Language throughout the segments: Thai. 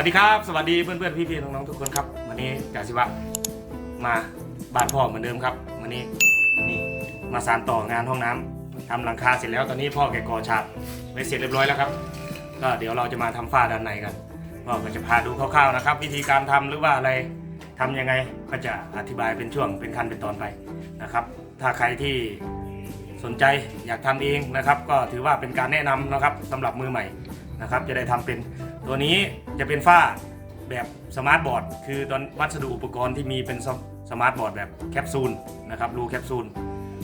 วัสดีครับ สวัสดีเพื่อนเพื่อนๆพี่ๆน้องๆทุกคนครับ วันนี้กาสิวะมาบ้านพ่อเหมือนเดิมครับ วันนี้นี่มาสานต่องานห้องน้ำทำหลังคาเสร็จแล้วตอนนี้พ่อแกก่อฉาบไว้เสร็จเรียบร้อยแล้วครับ ก็เดี๋ยวเราจะมาทำฝ้าด้านในกันพ่อก็จะพาดูคร่าวๆนะครับ วิธีการทำหรือว่าอะไรทำยังไงก็จะอธิบายเป็นช่วงเป็นขั้นเป็นตอนไปนะครับ ถ้าใครที่สนใจอยากทำเองนะครับ ก็ถือว่าเป็นการแนะนำนะครับสำหรับมือใหม่นะครับ จะได้ทำเป็น ตัวนี้จะเป็นฝ้าแบบสมาร์ทบอร์ดคือตอนวัสดุอุปกรณ์ที่มีเป็นสมาร์ทบอร์ดแบบแคปซูลนะครับรูแคปซูล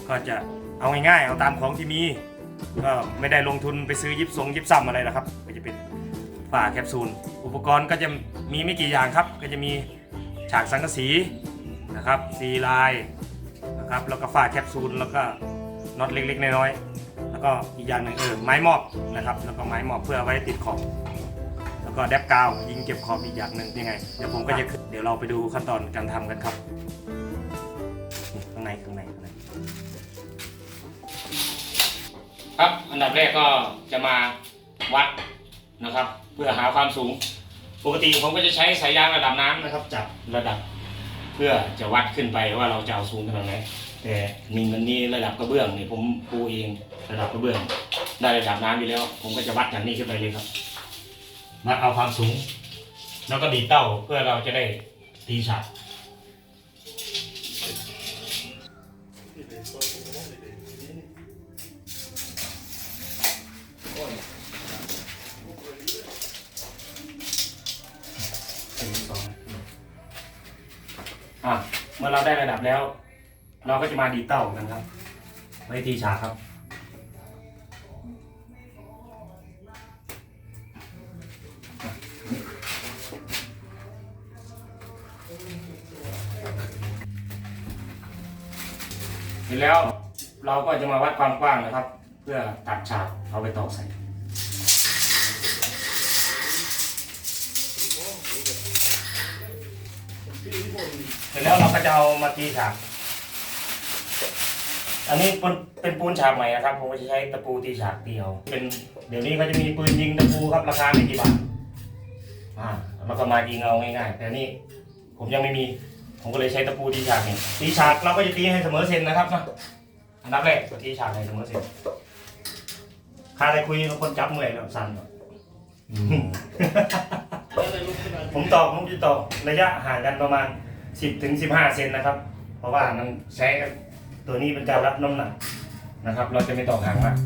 ก็จะเอาง่ายๆ เอาตามของที่มีก็ไม่ได้ลงทุนไปซื้อยิบทรงยิบซ้ำอะไรหรอกครับ ก็จะเป็นฝ้าแคปซูลอุปกรณ์ก็จะมีไม่กี่อย่างครับ ก็จะมีฉากสังกะสีนะครับซีลายนะครับแล้วก็ฝ้าแคปซูลแล้วก็น็อตเล็กๆน้อยๆแล้วก็อีกอย่างหนึ่งเออไม้มอบนะครับแล้วก็ไม้มอบเพื่ออไว้ติดขอบ ก็แดบกาวยิงเก็บขอบอีกอย่างหนึ่งยังไงเดี๋ยวผมก็จะเดี๋ยวเราไปดูขั้นตอนการทำกันครับข้างในข้างในข้างในครับอันดับแรกก็จะมาวัดนะครับ เพื่อหาความสูง ปกติผมก็จะใช้สายยางระดับน้ำนะครับ จับระดับเพื่อจะวัดขึ้นไปว่าเราจะเอาสูงขนาดไหนแต่นี่มันนี่ระดับกระเบื้องนี่ผมปูเองระดับกระเบื้อง ได้ระดับน้ำอยู่แล้ว ผมก็จะวัดจากนี้ขึ้นไปเลยครับ วัดเอาความสูง แล้วก็ดีเต้าเพื่อเราจะได้ตีฉากอะเมื่อเราได้ระดับแล้ว เราก็จะมาดีเต้ากันครับไว้ตีฉากครับ เราก็จะมาวัดความกว้างนะครับ เพื่อตัดฉากเอาไปตอกใส่เสร็จแล้วเราก็จะเอามาตีฉาก อันนี้เป็นเป็นปูนฉากใหม่นะครับ ผมจะใช้ตะปูตีฉากเดียว เป็นเดี๋ยวนี้เขาจะมีปืนยิงตะปูครับราคาไม่กี่บาท อ่าแล้วก็มายิงเอาง่ายๆ แต่นี่ผมยังไม่มี ผมก็เลยใช้ตะปูตีฉากนี่ตีฉากเราก็จะตีให้เสมอเส้นนะครับนะ อันดับแรกก็ตีฉากให้เสมอเส้นข้าได้คุยกับคนจับเมื่อยแล้วสั่นผมตอกผมจะตอกระยะห่างกันประมาณ 10ถึง15 เซนนะครับ เพราะว่ามันใช้ตัวนี้เป็นการรับน้ำหนักนะครับ เราจะไม่ตอกห่างมาก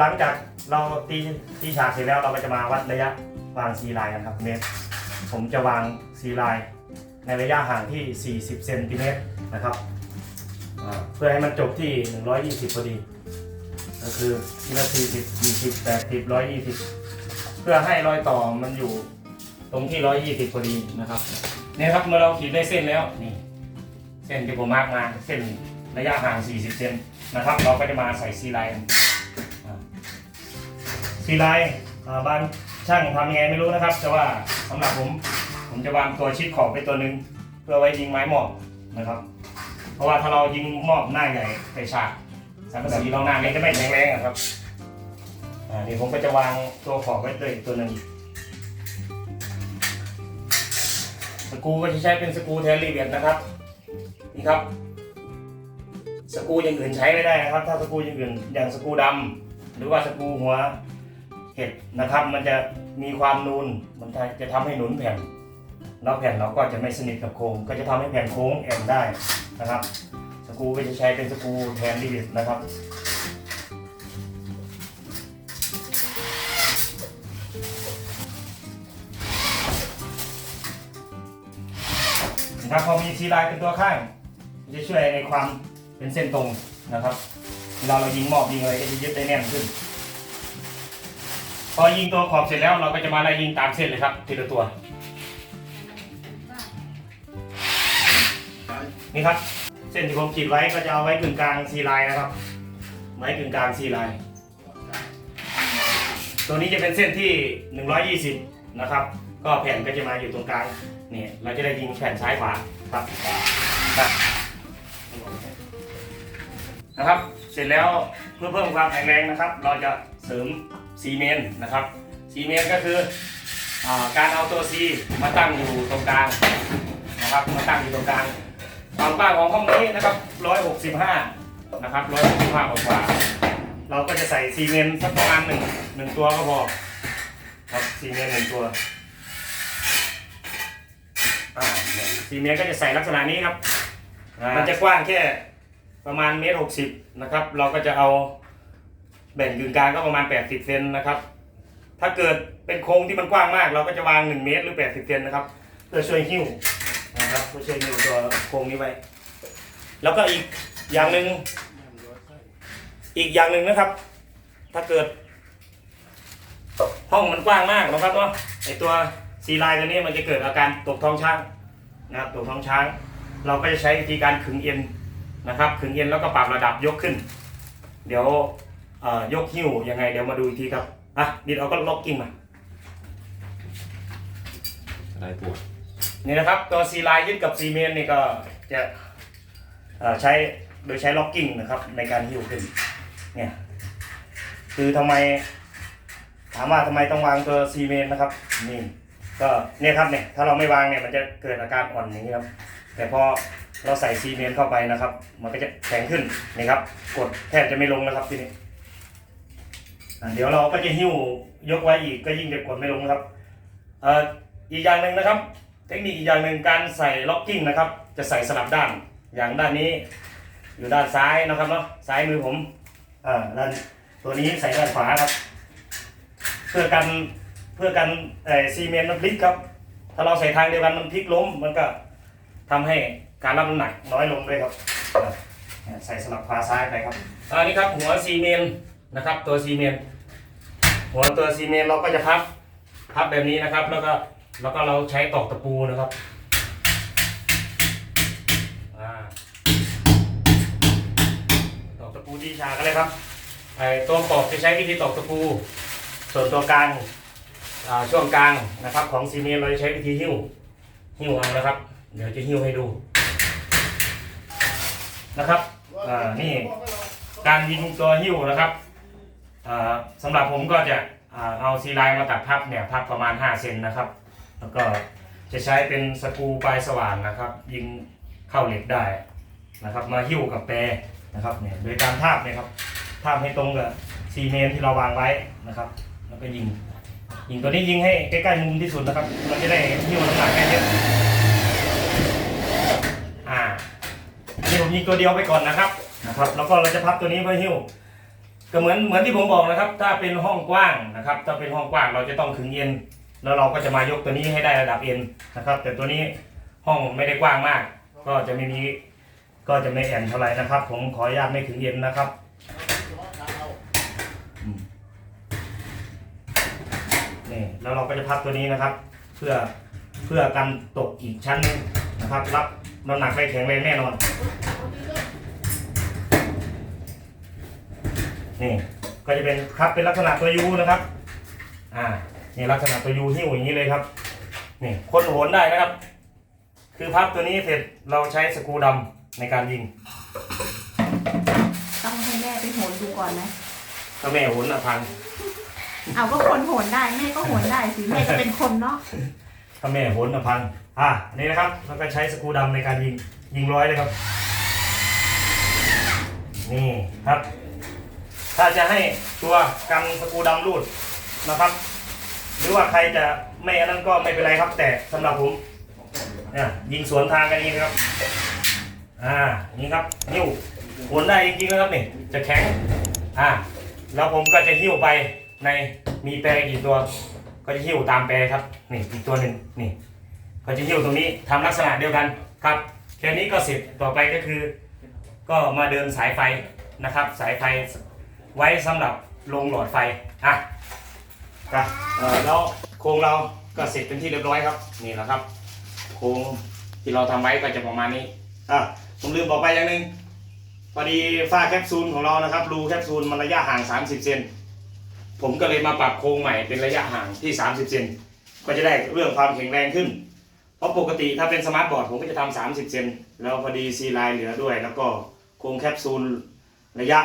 หลังจากเราตีตีฉากเสร็จแล้วเราก็จะมาวัดระยะวางซีไลน์กันครับเมตร ผมจะวางซีไลน์ในระยะห่างที่ 40 เซนติเมตรนะครับ เพื่อให้มันจบที่ 120 พอดี ก็คือทีละ40 20 80 120 เพื่อให้รอยต่อมันอยู่ตรงที่ 120 พอดีนะครับเนี่ยครับเมื่อเราขีดได้เส้นแล้วนี่เส้นที่ผมมาร์กมาเส้นระยะห่าง 40 เซนนะครับ เราก็จะมาใส่ซีไลน์ ซีไลน์อ่าบางช่างทำยังไงไม่รู้นะครับ แต่ว่าสำหรับผมผมจะวางตัวชิดขอบไปตัวหนึ่งเพื่อไว้ยิงไม้หมอบนะครับ เพราะว่าถ้าเรายิงหมอบหน้าใหญ่ไปฉากสังกะสีเราหน้าเล็กจะไม่แข็งแรงอะครับอ่าเดี๋ยวผมก็จะวางตัวขอบไว้ด้วยอีกตัวหนึ่งสกูก็จะใช้เป็นสกูแทนรีเวียนนะครับนี่ครับสกูอย่างอื่นใช้ไม่ได้นะครับ ถ้าสกูอย่างอื่นอย่างสกูดำหรือว่าสกูหัว เห็ดนะครับ มันจะมีความนูนมันจะทำให้หนุนแผ่นแล้วแผ่นเราก็จะไม่สนิทกับโครงก็จะทำให้แผ่นโค้งแอนได้นะครับ สกูก็จะใช้เป็นสกูแทนรีวิตนะครับนะครับพอมีทีลายเป็นตัวข้างจะช่วยในความเป็นเส้นตรงนะครับเวลาเรายิงหมอบยิงอะไรก็จะยึดได้แน่นขึ้น พอยิงตัวขอบเสร็จแล้วเราก็จะมาไล่ยิงตามเส้นเลยครับทีละตัว นี่ครับ เส้นที่ผมขีดไว้ก็จะเอาไว้กึ่งกลางซีไลน์นะครับไว้กึ่งกลางซีไลน์ตัวนี้จะเป็นเส้นที่ 120 นะครับ ก็แผ่นก็จะมาอยู่ตรงกลางนี่เราจะได้ยิงแผ่นซ้ายขวาครับนะครับ เสร็จแล้วเพื่อเพิ่มความแข็งแรงนะครับ เราจะ เสริมซีเมนต์นะครับซีเมนต์ก็คืออการเอาตัวซีมาตั้งอยู่ตรงกลางนะครับมาตั้งอยู่ตรงกลางความกว้างของห้องนี้นะครับ 165 นะครับ 165กว่าๆเราก็จะใส่ซีเมนต์สักประมาณหนึ่งหนึ่งตัวก็พอครับซีเมนต์หนึ่งตัวซีเมนต์ก็จะใส่ลักษณะนี้ครับ มันจะกว้างแค่ประมาณเมตรหกสิบนะครับ เราก็จะเอา แบ่งกึ่งกลางก็ประมาณ 80 เซนนะครับ ถ้าเกิดเป็นโครงที่มันกว้างมาก เราก็จะวาง 1 เมตรหรือ 80 เซนนะครับเพื่อช่วยหิ้วนะครับเพื่อช่วยหิ้วตัวโครงนี้ไว้ แล้วก็อีกอย่างหนึ่งอีกอย่างหนึ่งนะครับ ถ้าเกิด ห้องมันกว้างมากนะครับเนาะไอตัวซีไลน์ตัวนี้มันจะเกิดอาการตกท้องช้างนะครับตกท้องช้าง เราก็จะใช้วิธีการขึงเอ็นนะครับขึงเอ็นแล้วก็ปรับระดับยกขึ้น เดี๋ยว ยกหิ้วยังไงเดี๋ยวมาดูอีกทีครับ อะดิดเอาก็ล็อกกิ้งมาอะไรปวดนี่นะครับตัวซีไลน์ยึดกับซีเมนต์นี่ก็จะเอ่อใช้โดยใช้ล็อกกิ้งนะครับในการหิ้วขึ้นเนี่ยคือทำไมถามว่าทำไมต้องวางตัวซีเมนต์นะครับนี่ก็เนี่ยครับเนี่ยถ้าเราไม่วางเนี่ยมันจะเกิดอาการอ่อนอย่างนี้ครับ แต่พอเราใส่ซีเมนต์เข้าไปนะครับ มันก็จะแข็งขึ้นนี่ครับ กดแทบจะไม่ลงนะครับทีนี้อะ เดี๋ยวเราก็จะหิ้วยกไว้อีกก็ยิ่งจะกดไม่ลงครับอีกอย่างหนึ่งนะครับ เทคนิคอีกอย่างหนึ่งการใส่ล็อกกิ้งนะครับ จะใส่สลับด้านอย่างด้านนี้ อยู่ด้านซ้ายนะครับเนาะซ้ายมือผมอ่าด้านตัวนี้ใส่ด้านขวาครับ เพื่อกันเพื่อกันเอ่อซีเมนต์มันพลิกครับ ถ้าเราใส่ทางเดียวกันมันพลิกล้มมันก็ทำให้การรับน้ำหนักน้อยลงด้วยครับครับใส่สลับขวาซ้ายไปครับอันนี้ครับหัวซีเมนต์ นะครับ ตัวซีเมนต์หัวตัวซีเมนต์เราก็จะพับพับแบบนี้นะครับ แล้วก็แล้วก็เราใช้ตอกตะปูนะครับอตอกตะปูที่ชากันเลยครับไอตัวตอกจะใช้วิธีตอกตะปู ส่วนตัวกลางช่วงกลางนะครับ ของซีเมนต์เราจะใช้วิธีหิ้วหิ้วเอานะครับ เดี๋ยวจะหิ้วให้ดูนะครับอ่านี่การยิงตัวหิ้วนะครับ สำหรับผมก็จะเอาซีไลน์มาตัดพับเนี่ยพับประมาณ 5 เซนนะครับ แล้วก็จะใช้เป็นสกรูปลายสว่านนะครับ ยิงเข้าเหล็กได้นะครับ มาหิ้วกับแปรนะครับเนี่ยโดยการทาบเนี่ยครับทาบให้ตรงกับซีเมนที่เราวางไว้นะครับ แล้วก็ยิง ยิงตัวนี้ยิงให้ใกล้ๆมุมที่สุดนะครับเราจะได้หิ้วน้ำหนักได้เยอะอ่านี่ผมยิงตัวเดียวไปก่อนนะครับนะครับ แล้วก็เราจะพับตัวนี้เพื่อหิ้ว ก็เหมือนเหมือนที่ผมบอกนะครับ ถ้าเป็นห้องกว้างนะครับ ถ้าเป็นห้องกว้างเราจะต้องขึงเอ็นแล้วเราก็จะมายกตัวนี้ให้ได้ระดับเอ็นนะครับ แต่ตัวนี้ห้องไม่ได้กว้างมาก ก็จะไม่มีก็จะไม่แอนเท่าไหร่นะครับ ผมขออนุญาตไม่ขึงเอ็นนะครับนี่แล้วเราก็จะพับตัวนี้นะครับ เพื่อเพื่อกันตกอีกชั้นนึงนะครับ รับน้ำหนักได้แข็งแรงแน่นอน นี่ก็จะเป็นครับเป็นลักษณะตัวยูนะครับ อ่านี่ลักษณะตัวยูหิ้วอย่างนี้เลยครับนี่คนโหนได้นะครับ คือพับตัวนี้เสร็จเราใช้สกรูดำในการยิงต้องให้แม่ไปโหนดูก่อนนะถ้าแม่โหนอะพังเอาก็คนโหนได้แม่ก็โหนได้สิแม่ก็เป็นคนเนาะถ้าแม่โหนอะพังอ่านี่นะครับแล้วก็ใช้สกรูดำในการยิงยิงร้อยเลยครับ นี่ครับ ถ้าจะให้ตัวกันสกูดำรูดนะครับ หรือว่าใครจะไม่อันนั้นก็ไม่เป็นไรครับ แต่สำหรับผมเนี่ยยิงสวนทางกันอย่างนี้ครับ อ่านี่ครับหิ้วโหนได้จริงๆนะครับนี่จะแข็งอ่าแล้วผมก็จะหิ้วไปในมีแปรกี่ตัว ก็จะหิ้วตามแปรครับนี่อีกตัวหนึ่งนี่ก็จะหิ้วตรงนี้ทำลักษณะเดียวกันครับแค่นี้ก็เสร็จต่อไปก็คือ ก็มาเดินสายไฟนะครับ สายไฟ ไว้สำหรับลงหลอดไฟอะครับแล้วโครงเราก็เสร็จเป็นที่เรียบร้อยครับ นี่แหละครับ โครงที่เราทำไว้ก็จะประมาณนี้อะผมลืมบอกไปอย่างหนึ่งพอดีฝ้าแคปซูลของเรานะครับ รูแคปซูลมันระยะห่าง 30 เซนผมก็เลยมาปรับโครงใหม่เป็นระยะห่างที่ 30 เซนก็จะได้เรื่องความแข็งแรงขึ้น เพราะปกติถ้าเป็นสมาร์ทบอร์ดผมก็จะทำ30 เซนแล้วพอดีซีไลน์เหลือด้วย แล้วก็โครงแคปซูลระยะ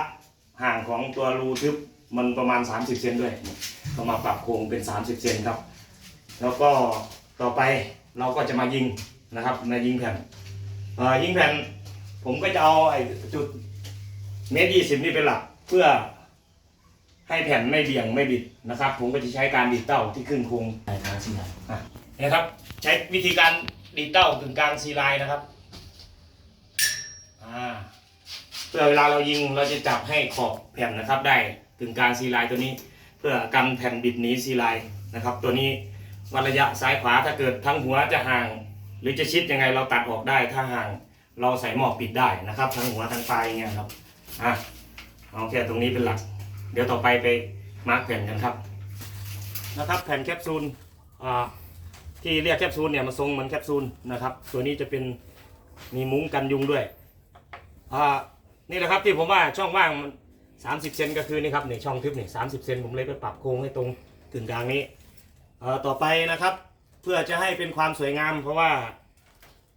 ห่างของตัวรูทึบมันประมาณ 30เซนด้วยก็มาปรับโครงเป็น 30เซนครับ แล้วก็ต่อไปเราก็จะมายิงนะครับมายิงแผ่นเอ่อยิงแผ่นผมก็จะเอาไอ้จุดเมตรยี่สิบนี่เป็นหลักเพื่อให้แผ่นไม่เบี่ยงไม่บิดนะครับ ผมก็จะใช้การดีดเต้าที่ขึ้นโครงใช่ครับสิครับอะนี่ครับ ใช้วิธีการดีดเต้ากึ่งกลางซีไลน์นะครับอ่าเพื่อเวลาเรายิงเราจะจับให้ขอบแผ่นนะครับ ได้กึ่งกางซีไลน์ตัวนี้ เพื่อกันแผ่นบิดหนีซีไลน์นะครับ ตัวนี้วัดระยะซ้ายขวาถ้าเกิดทั้งหัวจะห่าง หรือจะชิดยังไงเราตัดออกได้ถ้าห่าง เราใส่หมอกปิดได้นะครับ ทั้งหัวทั้งปลายเงี้ยครับอะเอาแค่ตรงนี้เป็นหลัก เดี๋ยวต่อไปไปมาร์กแผ่นกันครับนะครับ แผ่นแคปซูลอ่าที่เรียกแคปซูลเนี่ยมันทรงเหมือนแคปซูลนะครับ ตัวนี้จะเป็นมีมุ้งกันยุงด้วยอ่า นี่แหละครับที่ผมว่าช่องว่างมัน30เซนก็คือนี่ครับนี่ช่องทึบนี่30เซนผมเลยไปปรับโครงให้ตรงกึ่งกลางนี้เอ่อต่อไปนะครับ เพื่อจะให้เป็นความสวยงาม เพราะว่า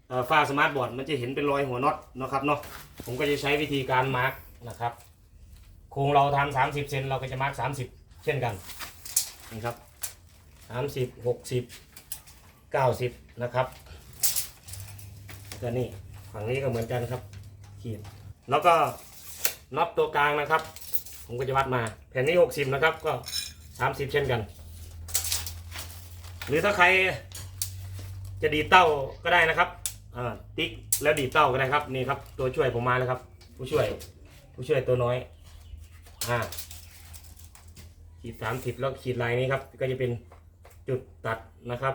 เอ่อฝ้าสมาร์ทบอร์ดมันจะเห็นเป็นรอยหัวน็อตนะครับเนาะผมก็จะใช้วิธีการมาร์กนะครับ โครงเราทำสามสิบเซนเราก็จะมาร์กสามสิบเช่นกันนี่ครับสามสิบหกสิบเก้าสิบนะครับแล้วก็นี่ฝั่งนี้ก็เหมือนกันครับขีด แล้วก็น็อตตัวกลางนะครับ ผมก็จะวัดมา แผ่นนี้หกสิบนะครับ ก็สามสิบเช่นกัน หรือถ้าใครจะดีเต้าก็ได้นะครับอ่าติ๊กแล้วดีเต้าก็ได้ครับนี่ครับตัวช่วยผมมาแล้วครับ ผู้ช่วย ผู้ช่วยตัวน้อยอ่าขีดสามสิบแล้วขีดลายนี้ครับ ก็จะเป็นจุดตัดนะครับ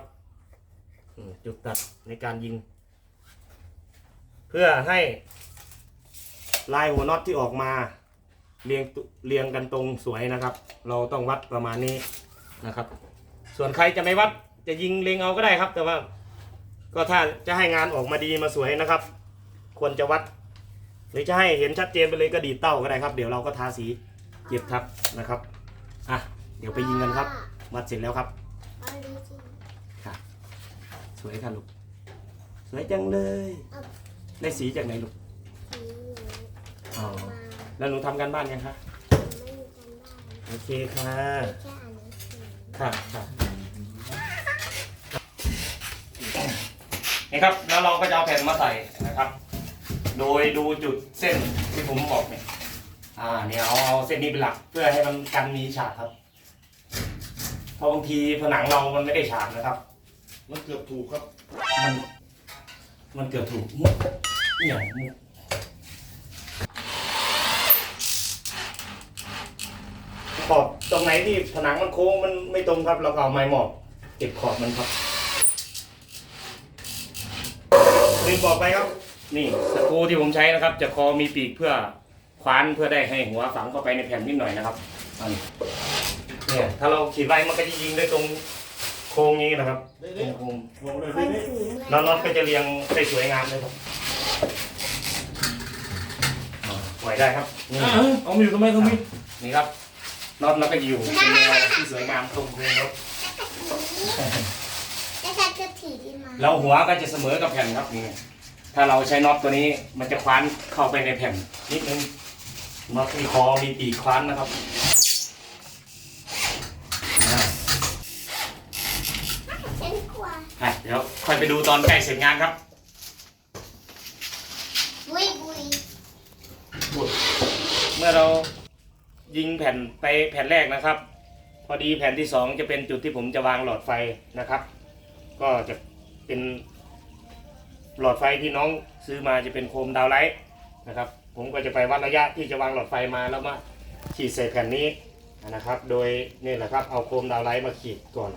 จุดตัดในการยิง เพื่อให้ ลายหัวน็อตที่ออกมาเรียงตุเรียงกันตรงสวยนะครับ เราต้องวัดประมาณนี้นะครับ ส่วนใครจะไม่วัดจะยิงเล็งเอาก็ได้ครับ แต่ว่า ก็ถ้าจะให้งานออกมาดีมาสวยนะครับ ควรจะวัด หรือจะให้เห็นชัดเจนไปเลยก็ดีดเต้าก็ได้ครับ เดี๋ยวเราก็ทาสีเก็บทับนะครับอะเดี๋ยวไปยิงกันครับ วัดเสร็จแล้วครับค่ะสวยค่ะลูกสวยจังเลย ได้สีจากไหนลูก อ๋อ แล้วหนูทำการบ้านยังคะ โอเคค่ะ ค่ะค่ะนี่ครับแล้วเราก็จะเอาแผ่นมาใส่นะครับ โดยดูจุดเส้นที่ผมบอกเนี่ย อ่าเนี่ยเอาเอาเส้นนี้เป็นหลักเพื่อให้มันกันมีฉากครับ เพราะบางทีผนังเรามันไม่ได้ฉากนะครับ มันเกือบถูกครับ มันมันเกือบถูกมุกเนี่ยมุก อบตรงไหนที่ผนังมันโค้งมันไม่ตรงครับ เราก็เอาไม้หมอบเก็บขอบมันครับลืมบอกไปครับ นี่สกรูที่ผมใช้นะครับ จะคอมีปีกเพื่อคว้านเพื่อได้ให้หัวฝังเข้าไปในแผ่นนิดหน่อยนะครับอันนี้เนี่ยถ้าเราขีดไว้มันก็จะยิงได้ตรงโค้งนี้นะครับตรงโค้งลงเลยค่อยนี่ถือแล้วน็อตก็จะเรียงได้สวยงามเลยครับไหวได้ครับนี่เอามาอยู่ทำไมตรงนี้นี่ครับ น็อตเราก็จะอยู่เป็นแนวที่สวยงามตรงโค้งครับแล้วฉันจะถีบดินมาแล้วหัวก็จะเสมอกับแผ่นครับนี่ถ้าเราใช้น็อตตัวนี้มันจะคว้านเข้าไปในแผ่นนิดนึงน็อตมีคอมีปีกคว้านนะครับอ่าฉันกลัวอะเดี๋ยวค่อยไปดูตอนใกล้เสร็จงานครับบุยบุย เมื่อเรา ยิงแผ่นไปแผ่นแรกนะครับ พอดีแผ่นที่สองจะเป็นจุดที่ผมจะวางหลอดไฟนะครับ ก็จะเป็นหลอดไฟที่น้องซื้อมาจะเป็นโคมดาวไลท์นะครับ ผมก็จะไปวัดระยะที่จะวางหลอดไฟมาแล้วมาขีดใส่แผ่นนี้นะครับ โดยนี่แหละครับเอาโคมดาวไลท์มาขีดก่อน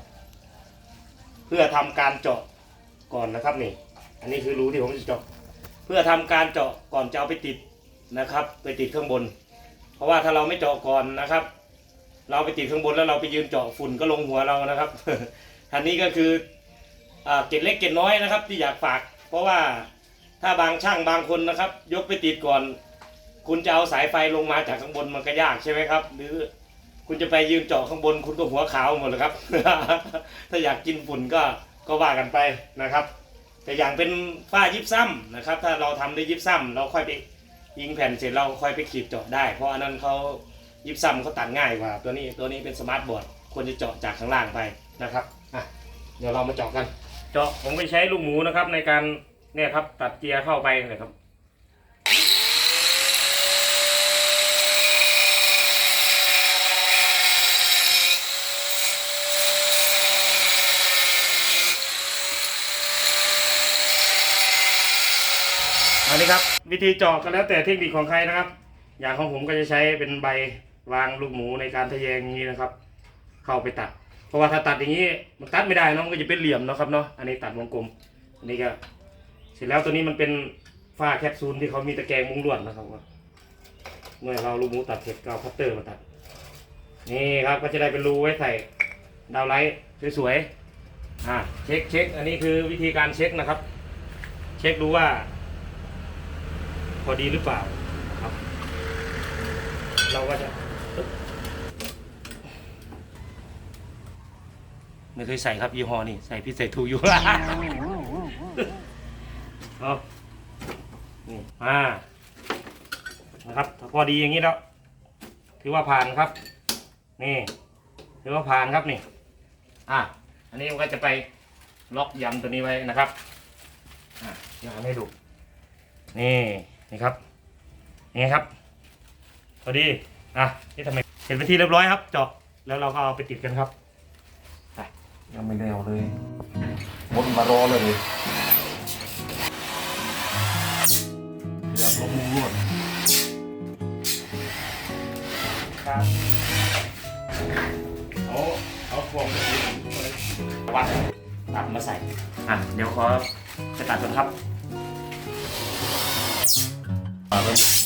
เพื่อทำการเจาะก่อนนะครับนี่ อันนี้คือรูที่ผมจะเจาะเพื่อทำการเจาะก่อนจะเอาไปติดนะครับ ไปติดข้างบน เพราะว่าถ้าเราไม่เจาะก่อนนะครับ เราไปติดข้างบนแล้วเราไปยืนเจาะฝุ่นก็ลงหัวเรานะครับอันนี้ก็คืออเกร็ดเล็กเกร็ดน้อยนะครับ ที่อยากฝาก เพราะว่าถ้าบางช่างบางคนนะครับ ยกไปติดก่อน คุณจะเอาสายไฟลงมาจากข้างบนมันก็ยากใช่ไหมครับ หรือคุณจะไปยืนเจาะข้างบน คุณก็หัวขาวหมดเลยครับ ถ้าอยากกินฝุ่นก็ก็ว่ากันไปนะครับ แต่อย่างเป็นฝ้ายิบซ้ำนะครับ ถ้าเราทำด้ยิบซ้ำเราค่อยไป ยิงแผ่นเสร็จเราค่อยไปขีดเจาะได้ เพราะอันนั้นเขายิบซ้ำเขาตัดง่ายกว่า ตัวนี้ตัวนี้เป็นสมาร์ทบอร์ดควรจะเจาะจากข้างล่างไปนะครับอะเดี๋ยวเรามาเจาะกัน เจาะผมไปใช้ลูกหมูนะครับในการเนี่ยครับตัดเจียร์เข้าไปเลยครับ อันนี้ครับ วิธีเจาะก็แล้วแต่เทคนิคของใครนะครับ อย่างของผมก็จะใช้เป็นใบวางลูกหมูในการทะแยงอย่างนี้นะครับ เข้าไปตัด เพราะว่าถ้าตัดอย่างนี้มันตัดไม่ได้เนอะมันก็จะเป็นเหลี่ยมเนาะครับเนาะอันนี้ตัดวงกลมอันนี้ก็เสร็จแล้วตัวนี้มันเป็นฝ้าแคปซูลที่เขามีตะแกรงมุ้งลวดนะครับเมื่อเราลูกหมูตัดเสร็จก็เอาคัตเตอร์มาตัดนี่ครับก็จะได้เป็นรูไว้ใส่ดาวไลท์สวยๆอ่าเช็คเช็คอันนี้คือวิธีการเช็คนะครับ เช็คดูว่า พอดีหรือเปล่าครับ เราก็จะไม่เคยใส่ครับยี่ห้อนี่ใส่พิเศษถูกอยู่ละเอานี่มานะครับถ้าพอดีอย่างนี้แล้วถือว่าผ่านครับ นี่ถือว่าผ่านครับนี่ อะอันนี้มันก็จะไปล็อกยำตัวนี้ไว้นะครับ อะยำให้ดูนี่ นี่ครับนี่ครับพอดีอะนี่ทำไมเสร็จเป็นที่เรียบร้อยครับ เจาะแล้วเราก็เอาไปติดกันครับยังไม่แล้วเลยมดมารอเลยเดี๋ยวลงมุงรวดครับเอาเอาฟองไปติดวัดตัดมาใส่อะเดี๋ยวขอจะตัดก่อนครับ อ่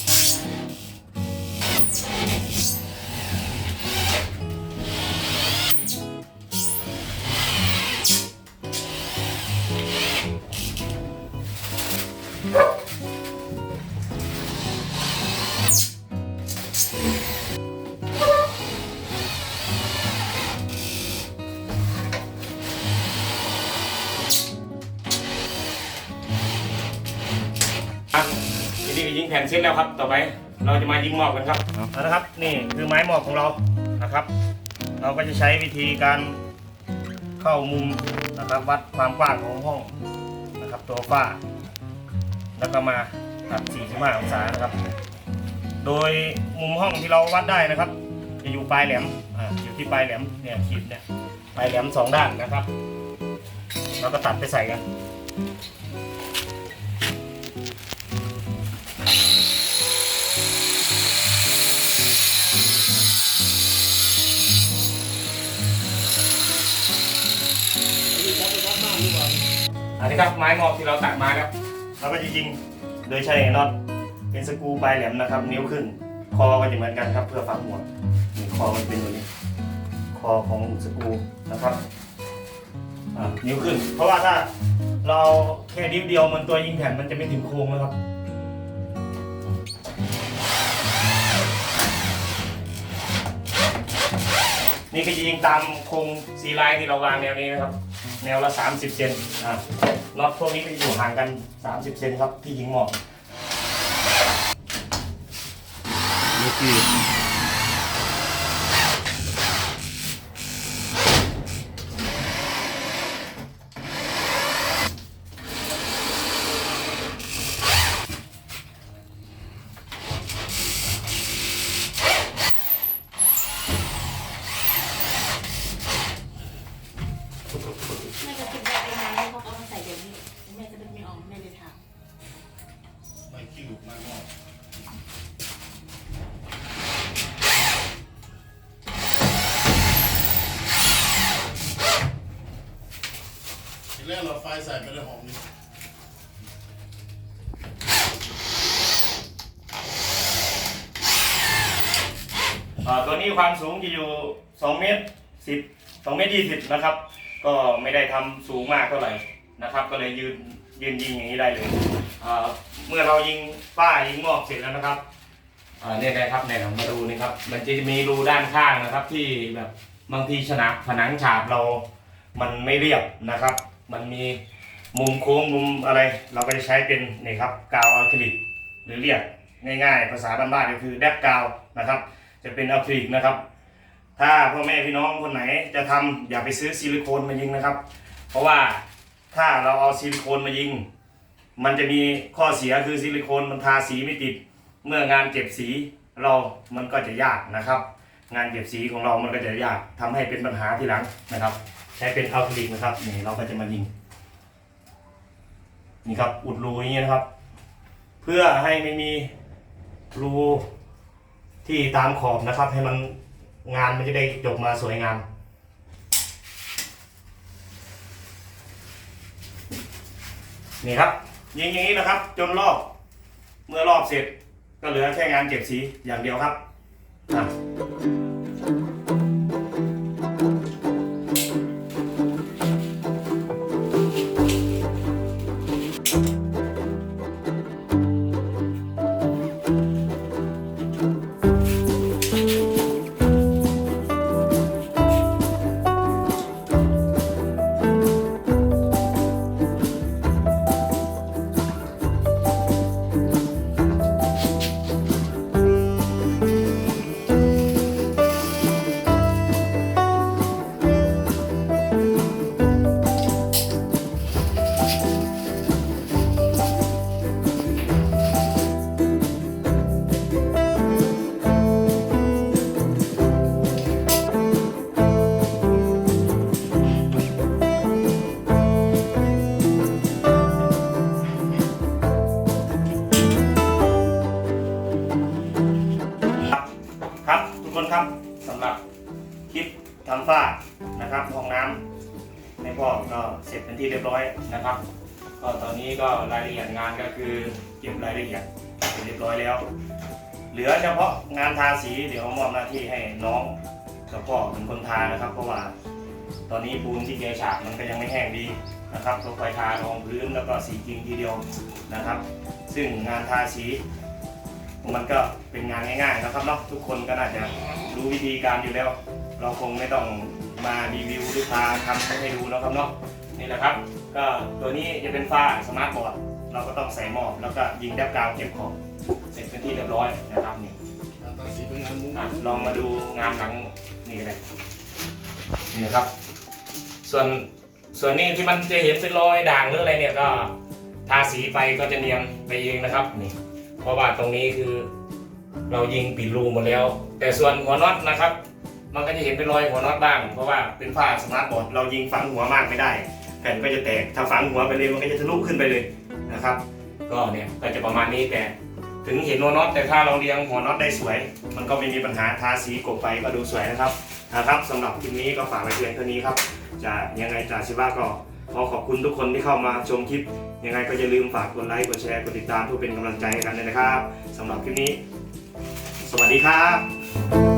ยิงแผ่นเสร็จแล้วครับ ต่อไปเราจะมายิงหมอกกันครับเอาละครับ นี่คือไม้หมอกของเรานะครับ เราก็จะใช้วิธีการเข้ามุมนะครับวัดความกว้างของห้องนะครับ ตัวฝ้า แล้วก็มาตัด45องศานะครับ โดยมุมห้องที่เราวัดได้นะครับ จะอยู่ปลายแหลมอ่าอยู่ที่ปลายแหลมเนี่ยขีดเนี่ยปลายแหลมสองด้านนะครับ เราก็ตัดไปใส่กัน อันนี้ครับไม้งอกที่เราตัดมาครับเราก็จะยิงโดยใช้น็อตเป็นสกรูปลายแหลมนะครับ นิ้วครึ่งคอก็จะเหมือนกันครับ เพื่อฝังหัวนี่คอมันเป็นตัวนี้ คอของสกรูนะครับนิ้วครึ่งเพราะว่าถ้าเราแค่นิ้วเดียวมันตัวยิงแผ่นมันจะไม่ถึงโค้งนะครับนี่ก็จะยิงตามโครงสีลายที่เราวางแนวนี้นะครับ แนวละ 30 เซนอะน็อตพวกนี้ก็อยู่ห่างกัน 30 เซนครับที่ยิงหมอกนี่คือ แม่จะคิดว่าไอ้ไม้เนี่ยเขาเอามาใส่เดี๋ยวนี้แม่จะนึกไม่ออกแม่เลยถาม ไม่คิ้วไม่งอกทีแรกเราไฟใส่ไปในห้องนี้ อ่าตัวนี้ความสูงจะอยู่ 2 เมตร 10 2เมตร 20 นะครับ ก็ไม่ได้ทำสูงมากเท่าไหร่นะครับ ก็เลยยืนยืนยิงอย่างนี้ได้เลยเมื่อเรายิงป้ายิงงอกเสร็จแล้วนะครับเนี่ยนะครับเนี่ยมาดูนี่ครับ มันจะมีรูด้านข้างนะครับ ที่แบบบางทีชนะผนังฉาบเรา มันไม่เรียบนะครับ มันมีมุมโค้งมุมอะไร เราก็จะใช้เป็นนี่ครับกาวอะคริลิกหรือเรียกง่ายๆ ภาษาบ้านๆก็คือแดบกาวนะครับ จะเป็นอะคริลิกนะครับ ถ้าพ่อแม่พี่น้องคนไหนจะทำอย่าไปซื้อซิลิโคนมายิงนะครับ เพราะว่าถ้าเราเอาซิลิโคนมายิง มันจะมีข้อเสียคือซิลิโคนมันทาสีไม่ติด เมื่องานเก็บสีเรามันก็จะยากนะครับ งานเก็บสีของเรามันก็จะยากทำให้เป็นปัญหาทีหลังนะครับ ใช้เป็นอะคริลิกนะครับนี่เราก็จะมายิงนี่ครับอุดรูอย่างนี้นะครับ เพื่อให้ไม่มีรูที่ตามขอบนะครับ ให้มัน งานมันจะได้จบมาสวยงาม นี่ครับยิงอย่างนี้นะครับ จนรอบ เมื่อรอบเสร็จก็เหลือแค่งานเก็บสีอย่างเดียวครับครับ ร็จเป็นที่เรียบร้อยนะครับ ก็ตอนนี้ก็รายละเอียดงานก็คือเก็บรายละเอียดเรียบร้อยแล้ว เหลือเฉพาะงานทาสีเดี๋ยวมอบหน้าที่ให้น้องกับพ่อเป็นคนทานะครับ เพราะว่าตอนนี้ปูนที่เกฉาบมันก็ยังไม่แห้งดีนะครับก็คอยทารองพื้นแล้วก็สีจริงทีเดียวนะครับ ซึ่งงานทาสีมันก็เป็นงานง่ายๆนะครับเนาะทุกคนก็น่าจะรู้วิธีการอยู่แล้ว เราคงไม่ต้องมารีวิวหรือพาทำให้ดูแล้วครับเนาะ นี่แหละครับ ก็ตัวนี้จะเป็นฝ้าสมาร์ทบอร์ดเราก็ต้องใส่หมอบแล้วก็ยิงแดบกาวเก็บของเสร็จเป็นที่เรียบร้อยนะครับนี่อะลองมาดูงานหลังนี่ก็ได้นี่นะครับ ส่วนส่วนนี้ที่มันจะเห็นเป็นรอยด่างหรืออะไรเนี่ยก็ทาสีไปก็จะเนียนไปเองนะครับนี่เพราะว่าตรงนี้คือ เรายิงปิดรูหมดแล้ว แต่ส่วนหัวน็อตนะครับ มันก็จะเห็นเป็นรอยหัวน็อตบ้าง เพราะว่าเป็นฝ้าสมาร์ทบอร์ดเรายิงฝังหัวมากไม่ได้ แผ่นก็จะแตกถ้าฝังหัวไปเลยมันก็จะทะลุขึ้นไปเลยนะครับ ก็เนี่ยก็จะประมาณนี้แต่ถึงเห็นหัวน็อตแต่ถ้าเราเรียงหัวน็อตได้สวย มันก็ไม่มีปัญหาทาสีกบไปก็ดูสวยนะครับนะครับสำหรับคลิปนี้ก็ฝากไว้เพียงเท่านี้ครับจะยังไงจ่าชิบ้าก็ขอขอบคุณทุกคนที่เข้ามาชมคลิป ยังไงก็อย่าลืมฝากกดไลค์กดแชร์กดติดตามเพื่อเป็นกำลังใจให้กันด้วยนะครับสำหรับคลิปนี้ สวัสดีครับ